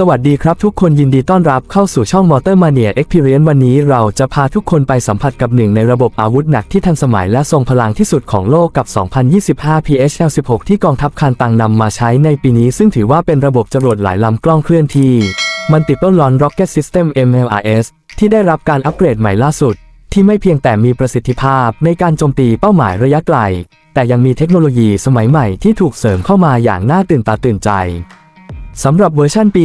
สวัสดีครับทุกคนยินดีต้อนรับเข้าสู่ช่อง Motor Mania Experience วันนี้เราจะพาทุกคนไปสัมผัสกับหนึ่งในระบบอาวุธหนักที่ทันสมัยและทรงพลังที่สุดของโลกกับ 2025 PHL-16 ที่กองทัพคานตังนำมาใช้ในปีนี้ ซึ่งถือว่าเป็นระบบจรวดหลายลำกล้องเคลื่อนที่ Multiple Launch Rocket System MLRS ที่ได้รับการอัปเกรดใหม่ล่าสุด ที่ไม่เพียงแต่มีประสิทธิภาพในการโจมตีเป้าหมายระยะไกล แต่ยังมีเทคโนโลยีสมัยใหม่ที่ถูกเสริมเข้ามาอย่างน่าตื่นตาตื่นใจ สำหรับเวอร์ชันปี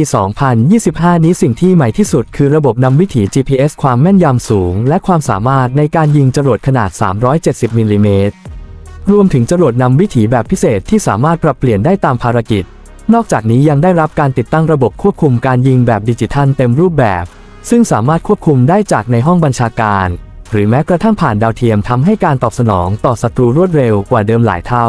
2025 นี้สิ่งที่ใหม่ที่สุดคือระบบนำวิถี GPS ความแม่นยำสูง และความสามารถในการยิงจรวดขนาด 370 มิลลิเมตร รวมถึงจรวดนำวิถีแบบพิเศษที่สามารถปรับเปลี่ยนได้ตามภารกิจ นอกจากนี้ยังได้รับการติดตั้งระบบควบคุมการยิงแบบดิจิทัลเต็มรูปแบบ ซึ่งสามารถควบคุมได้จากในห้องบัญชาการ หรือแม้กระทั่งผ่านดาวเทียมทำให้การตอบสนองต่อศัตรูรวดเร็วกว่าเดิมหลายเท่า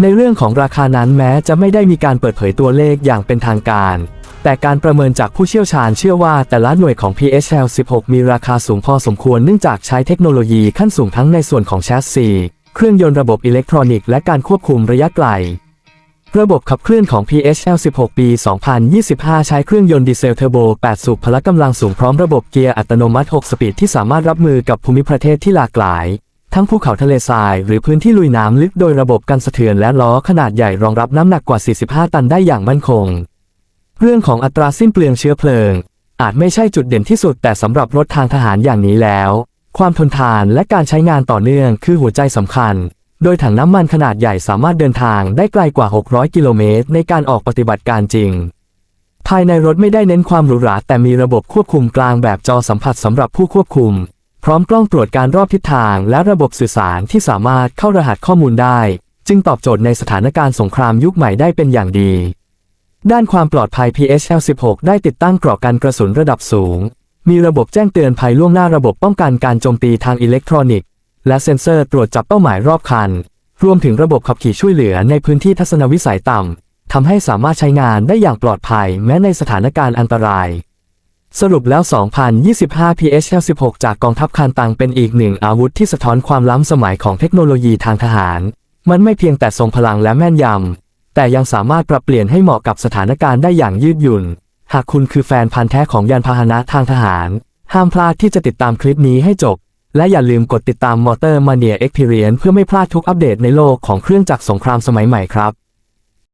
ในเรื่องของราคานั้นแม้จะไม่ได้มีการเปิดเผยตัวเลขอย่างเป็นทางการ แต่การประเมินจากผู้เชี่ยวชาญเชื่อว่าแต่ละหน่วยของ PHL 16 มีราคาสูงพอสมควรเนื่องจากใช้เทคโนโลยีขั้นสูงทั้งในส่วนของแชสซี เครื่องยนต์ระบบอิเล็กทรอนิกส์และการควบคุมระยะไกล ระบบขับเคลื่อนของ PHL 16 ปี 2025 ใช้เครื่องยนต์ดีเซลเทอร์โบ 8 สูบพละกำลังสูงพร้อมระบบเกียร์อัตโนมัติ 6 สปีดที่สามารถรับมือกับภูมิประเทศที่หลากหลาย ทั้งภูเขาทะเลทราย หรือพื้นที่ลุยน้ำลึกโดยระบบกันสะเทือนและล้อขนาดใหญ่รองรับน้ำหนักกว่า 45 ตันได้อย่างมั่นคง เรื่องของอัตราสิ้นเปลืองเชื้อเพลิง อาจไม่ใช่จุดเด่นที่สุด แต่สำหรับรถทางทหารอย่างนี้แล้ว ความทนทานและการใช้งานต่อเนื่องคือหัวใจสำคัญ โดยถังน้ำมันขนาดใหญ่สามารถเดินทางได้ไกลกว่า 600 กิโลเมตรในการออกปฏิบัติการจริงภายในรถไม่ได้เน้นความหรูหราแต่มีระบบควบคุมกลางแบบจอสัมผัสสำหรับผู้ควบคุม พร้อมกล้องตรวจการรอบทิศทางและระบบสื่อสารที่สามารถเข้ารหัสข้อมูลได้ จึงตอบโจทย์ในสถานการณ์สงครามยุคใหม่ได้เป็นอย่างดี ด้านความปลอดภัย PHL-16 ได้ติดตั้งเกราะกันกระสุนระดับสูง มีระบบแจ้งเตือนภัยล่วงหน้าระบบป้องกันการโจมตีทางอิเล็กทรอนิกส์ และเซ็นเซอร์ตรวจจับเป้าหมายรอบคัน รวมถึงระบบขับขี่ช่วยเหลือในพื้นที่ทัศนวิสัยต่ำทำให้สามารถใช้งานได้อย่างปลอดภัยแม้ในสถานการณ์อันตราย สรุปแล้ว 2025 PHL-16 จากกองทัพคานตังเป็นอีกหนึ่งอาวุธที่สะท้อนความล้ำสมัยของเทคโนโลยีทางทหาร มันไม่เพียงแต่ทรงพลังและแม่นยำ แต่ยังสามารถปรับเปลี่ยนให้เหมาะกับสถานการณ์ได้อย่างยืดหยุ่น หากคุณคือแฟนพันธ์แท้ของยานพาหนะทางทหาร ห้ามพลาดที่จะติดตามคลิปนี้ให้จบ และอย่าลืมกดติดตาม Motor Mania Experience เพื่อไม่พลาดทุกอัปเดตในโลกของเครื่องจักรสงครามสมัยใหม่ครับ